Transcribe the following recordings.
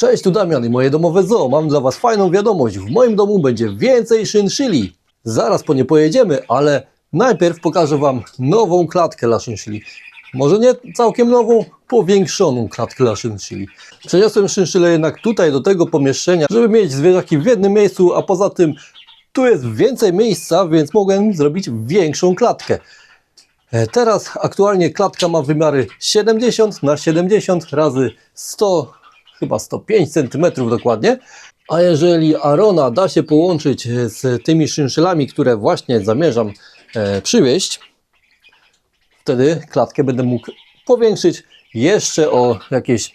Cześć, tu Damian i moje domowe zoo. Mam dla Was fajną wiadomość. W moim domu będzie więcej szynszyli. Zaraz po nie pojedziemy, ale najpierw pokażę Wam nową klatkę dla szynszyli. Może nie całkiem nową, powiększoną klatkę dla szynszyli. Przeniosłem szynszylę jednak tutaj do tego pomieszczenia, żeby mieć zwierzaki w jednym miejscu, a poza tym tu jest więcej miejsca, więc mogłem zrobić większą klatkę. E, Teraz aktualnie klatka ma wymiary 70 na 70 razy 100, chyba 105 cm dokładnie. A jeżeli Arona da się połączyć e, z tymi szynszylami, które właśnie zamierzam e, przywieźć, wtedy klatkę będę mógł powiększyć jeszcze o jakieś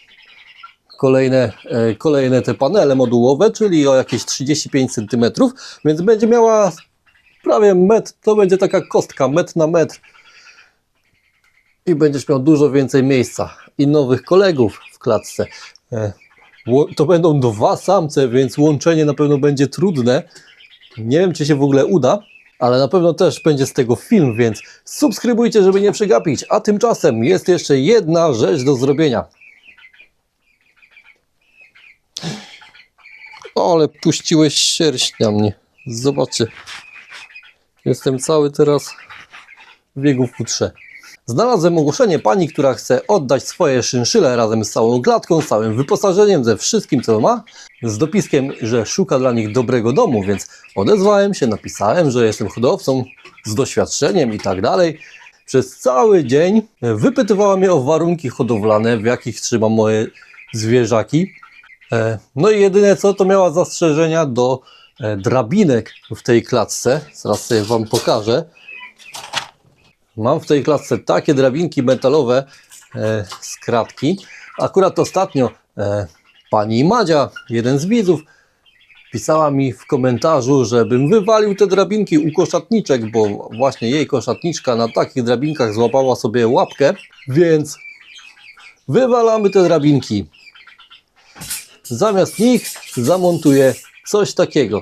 kolejne, e, kolejne te panele modułowe, czyli o jakieś 35 cm, więc będzie miała prawie metr, to będzie taka kostka, metr na metr i będziesz miał dużo więcej miejsca i nowych kolegów w klatce. E, To będą dwa samce, więc łączenie na pewno będzie trudne. Nie wiem, czy się w ogóle uda, ale na pewno też będzie z tego film, więc subskrybujcie, żeby nie przegapić. A tymczasem jest jeszcze jedna rzecz do zrobienia. Ale puściłeś sierść na mnie. Zobaczcie. Jestem cały teraz w w futrze. Znalazłem ogłoszenie pani, która chce oddać swoje szynszyle razem z całą klatką, z całym wyposażeniem, ze wszystkim co ma, z dopiskiem, że szuka dla nich dobrego domu, więc odezwałem się, napisałem, że jestem hodowcą z doświadczeniem i tak dalej. Przez cały dzień wypytywała mnie o warunki hodowlane, w jakich trzymam moje zwierzaki. E, No i jedyne co, to miała zastrzeżenia do e, drabinek w tej klatce. Zaraz sobie Wam pokażę. Mam w tej klatce takie drabinki metalowe e, z kratki. Akurat ostatnio e, pani Madzia, jeden z widzów, pisała mi w komentarzu, żebym wywalił te drabinki u koszatniczek, bo właśnie jej koszatniczka na takich drabinkach złapała sobie łapkę, więc wywalamy te drabinki. Zamiast nich zamontuję coś takiego.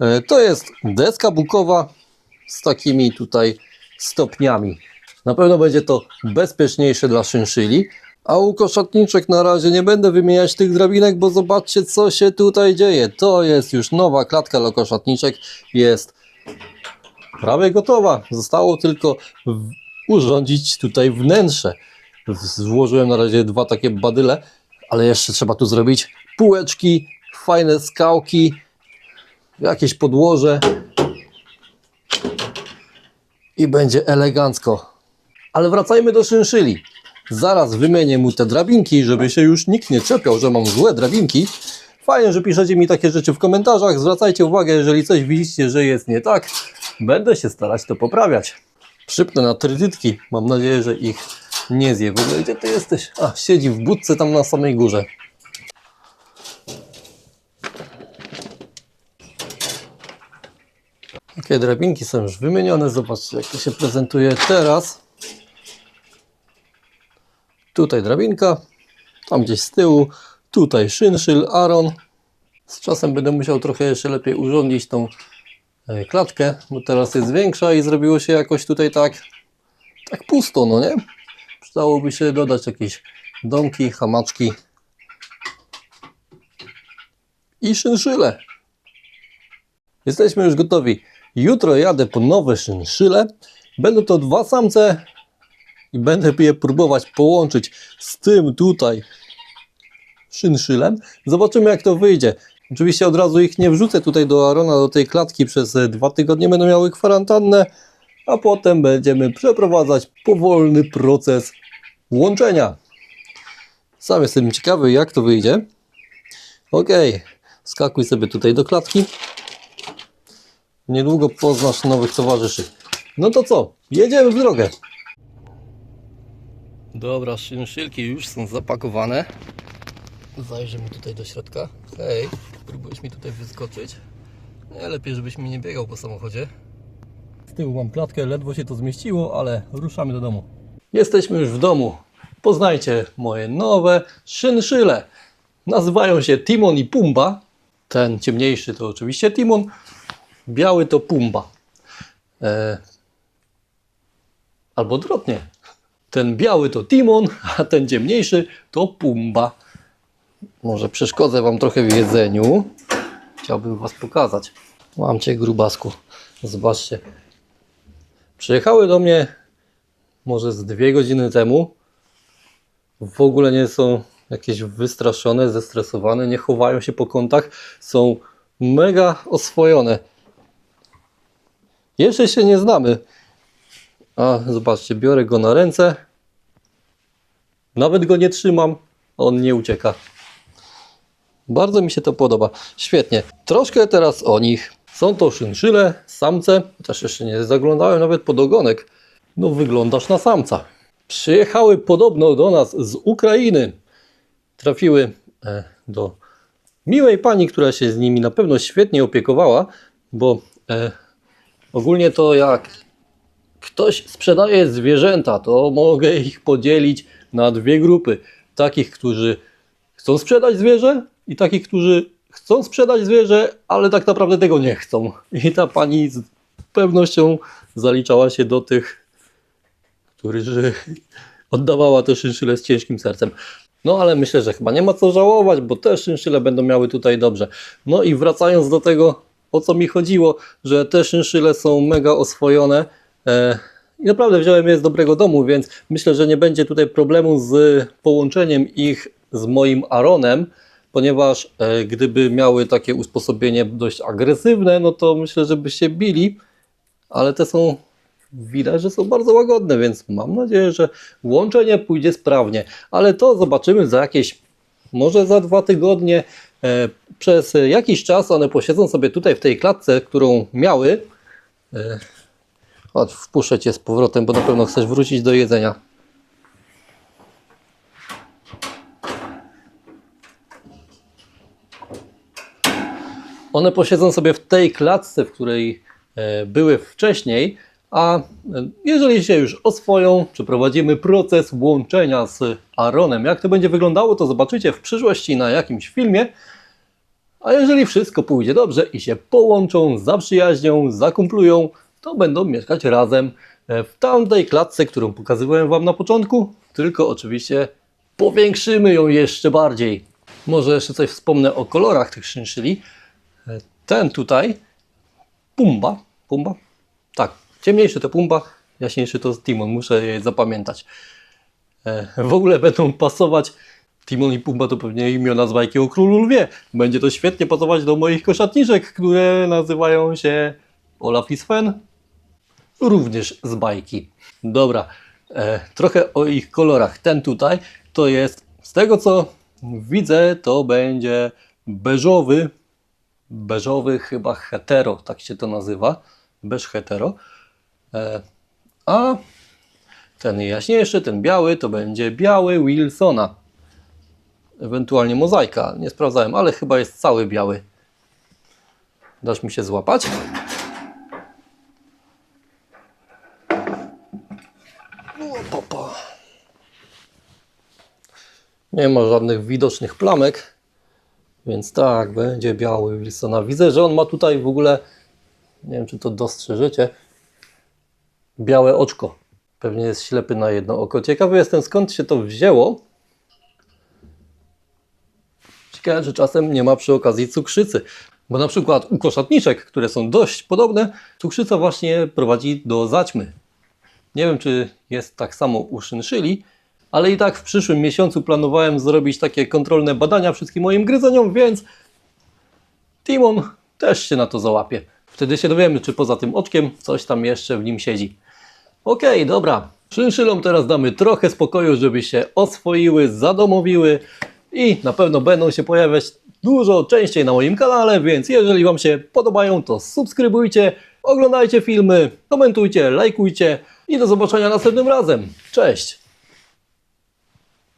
E, To jest deska bukowa z takimi tutaj stopniami. Na pewno będzie to bezpieczniejsze dla szynszyli. A u koszatniczek na razie nie będę wymieniać tych drabinek, bo zobaczcie co się tutaj dzieje. To jest już nowa klatka dla koszatniczek. Jest prawie gotowa. Zostało tylko urządzić tutaj wnętrze. Złożyłem na razie dwa takie badyle, ale jeszcze trzeba tu zrobić półeczki, fajne skałki, jakieś podłoże i będzie elegancko. Ale wracajmy do szynszyli. Zaraz wymienię mu te drabinki, żeby się już nikt nie czepiał, że mam złe drabinki. Fajnie, że piszecie mi takie rzeczy w komentarzach. Zwracajcie uwagę, jeżeli coś widzicie, że jest nie tak. Będę się starać to poprawiać. Przypnę na trytytki. Mam nadzieję, że ich nie zje. W ogóle gdzie ty jesteś? A, siedzi w budce tam na samej górze. Takie drabinki są już wymienione. Zobaczcie, jak to się prezentuje teraz. Tutaj drabinka, tam gdzieś z tyłu, tutaj szynszyl, aron. Z czasem będę musiał trochę jeszcze lepiej urządzić tą e, klatkę, bo teraz jest większa i zrobiło się jakoś tutaj tak, tak pusto, no nie? Przydałoby się dodać jakieś domki, hamaczki i szynszyle. Jesteśmy już gotowi. Jutro jadę po nowe szynszyle. Będą to dwa samce i będę je próbować połączyć z tym tutaj szynszylem. Zobaczymy jak to wyjdzie. Oczywiście od razu ich nie wrzucę tutaj do Arona, do tej klatki. Przez e, dwa tygodnie będą miały kwarantannę, a potem będziemy przeprowadzać powolny proces łączenia. Sam jestem ciekawy jak to wyjdzie. Ok, skakuj sobie tutaj do klatki. Niedługo poznasz nowych towarzyszy. No to co? Jedziemy w drogę. Dobra, szynszylki już są zapakowane. Zajrzymy tutaj do środka. Hej, próbujesz mi tutaj wyskoczyć. Nie, lepiej żebyś mi nie biegał po samochodzie. Z tyłu mam klatkę, ledwo się to zmieściło, ale ruszamy do domu. Jesteśmy już w domu. Poznajcie moje nowe szynszyle. Nazywają się Timon i Pumba. Ten ciemniejszy to oczywiście Timon, biały to Pumba. E... Albo odwrotnie. Ten biały to Timon, a ten ciemniejszy to Pumba. Może przeszkodzę Wam trochę w jedzeniu. Chciałbym Was pokazać. Mam Cię, grubasku. Zobaczcie. Przyjechały do mnie może z dwie godziny temu. W ogóle nie są jakieś wystraszone, zestresowane, nie chowają się po kątach. Są mega oswojone. Jeszcze się nie znamy. A zobaczcie, biorę go na ręce. Nawet go nie trzymam, on nie ucieka. Bardzo mi się to podoba. Świetnie. Troszkę teraz o nich. Są to szynszyle, samce. Też jeszcze nie zaglądałem nawet pod ogonek. No wyglądasz na samca. Przyjechały podobno do nas z Ukrainy. Trafiły e, do miłej pani, która się z nimi na pewno świetnie opiekowała, bo e, ogólnie to jak ktoś sprzedaje zwierzęta, to mogę ich podzielić na dwie grupy. Takich, którzy chcą sprzedać zwierzę i takich, którzy chcą sprzedać zwierzę, ale tak naprawdę tego nie chcą. I ta pani z pewnością zaliczała się do tych, którzy oddawała te szynszyle z ciężkim sercem. No ale myślę, że chyba nie ma co żałować, bo te szynszyle będą miały tutaj dobrze. No i wracając do tego, o co mi chodziło, że te szynszyle są mega oswojone. E, I naprawdę wziąłem je z dobrego domu, więc myślę, że nie będzie tutaj problemu z połączeniem ich z moim Aronem, ponieważ e, gdyby miały takie usposobienie dość agresywne, no to myślę, że by się bili, ale te są widać, że są bardzo łagodne, więc mam nadzieję, że łączenie pójdzie sprawnie, ale to zobaczymy za jakieś, może za dwa tygodnie. E, Przez jakiś czas one posiedzą sobie tutaj w tej klatce, którą miały. E, Chodź, wpuszczę Cię z powrotem, bo na pewno chcesz wrócić do jedzenia. One posiedzą sobie w tej klatce, w której e, były wcześniej, a jeżeli się już oswoją, przeprowadzimy proces łączenia z Aaronem. Jak to będzie wyglądało, to zobaczycie w przyszłości na jakimś filmie. A jeżeli wszystko pójdzie dobrze i się połączą, zaprzyjaźnią, zakumplują, to będą mieszkać razem w tamtej klatce, którą pokazywałem Wam na początku, tylko oczywiście powiększymy ją jeszcze bardziej. Może jeszcze coś wspomnę o kolorach tych szynszyli. E, Ten tutaj, Pumba, Pumba, tak, ciemniejszy to Pumba, jaśniejszy to Timon, muszę je zapamiętać. E, W ogóle będą pasować Timon i Pumba to pewnie imiona z bajki o królu lwie. Będzie to świetnie pasować do moich koszatniczek, które nazywają się Olaf i Sven. Również z bajki. Dobra, e, trochę o ich kolorach. Ten tutaj to jest, z tego co widzę, to będzie beżowy, beżowy chyba hetero, tak się to nazywa. Beż hetero. E, a ten jaśniejszy, ten biały, to będzie biały Wilsona ewentualnie mozaika. Nie sprawdzałem, ale chyba jest cały biały. Dasz mi się złapać? Nie ma żadnych widocznych plamek, więc tak, będzie biały Wilsona. Widzę, że on ma tutaj w ogóle, nie wiem czy to dostrzeżycie, białe oczko. Pewnie jest ślepy na jedno oko. Ciekawy jestem skąd się to wzięło. Ciekawe, że czasem nie ma przy okazji cukrzycy. Bo na przykład u koszatniczek, które są dość podobne, cukrzyca właśnie prowadzi do zaćmy. Nie wiem, czy jest tak samo u szynszyli, ale i tak w przyszłym miesiącu planowałem zrobić takie kontrolne badania wszystkim moim gryzeniom, więc Timon też się na to załapie. Wtedy się dowiemy, czy poza tym oczkiem coś tam jeszcze w nim siedzi. Okej, dobra. Szynszylom teraz damy trochę spokoju, żeby się oswoiły, zadomowiły i na pewno będą się pojawiać dużo częściej na moim kanale, więc jeżeli Wam się podobają, to subskrybujcie, oglądajcie filmy, komentujcie, lajkujcie i do zobaczenia następnym razem. Cześć!